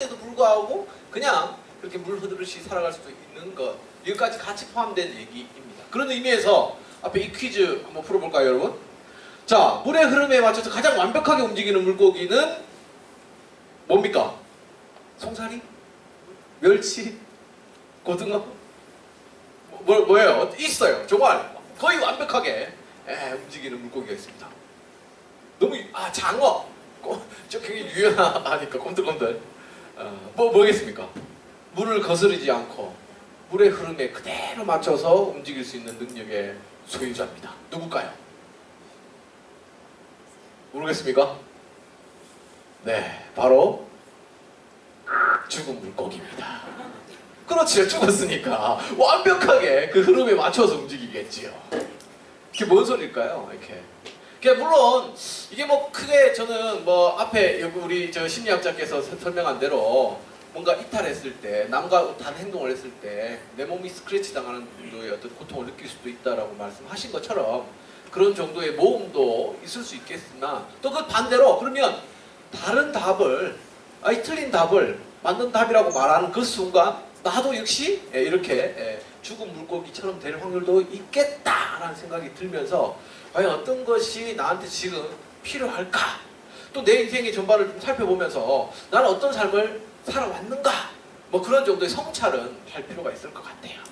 에도 불구하고 그냥 그렇게 물 흐르듯이 살아갈 수도 있는 것 여기까지 같이 포함된 얘기입니다. 그런 의미에서 앞에 이 퀴즈 한번 풀어볼까요, 여러분? 자, 물의 흐름에 맞춰서 가장 완벽하게 움직이는 물고기는 뭡니까? 송사리? 멸치? 고등어? 뭐, 뭐, 뭐예요? 있어요. 정말 거의 완벽하게 예, 움직이는 물고기가 있습니다. 너무 유- 아 장어 꼬- 저 굉장히 유연하니까 꼼들꼼들 어, 뭐 뭐겠습니까? 물을 거스르지 않고 물의 흐름에 그대로 맞춰서 움직일 수 있는 능력의 소유자입니다. 누굴까요? 모르겠습니까? 네, 바로 죽은 물고기입니다. 그렇지요, 죽었으니까 완벽하게 그 흐름에 맞춰서 움직이겠지요. 이게 뭔 소리일까요? 이렇게. 그러니까 물론 이게 뭐 크게 저는 뭐 앞에 우리 저 심리학자께서 서- 설명한 대로 뭔가 이탈했을 때 남과 다른 행동을 했을 때 내 몸이 스크래치 당하는 정도의 어떤 고통을 느낄 수도 있다라고 말씀하신 것처럼 그런 정도의 모험도 있을 수 있겠으나 또 그 반대로 그러면 다른 답을 아니 틀린 답을 맞는 답이라고 말하는 그 순간 나도 역시 예, 이렇게 예, 죽은 물고기처럼 될 확률도 있겠다라는 생각이 들면서 과연 어떤 것이 나한테 지금 필요할까? 또 내 인생의 전반을 좀 살펴보면서 나는 어떤 삶을 살아왔는가? 뭐 그런 정도의 성찰은 할 필요가 있을 것 같아요.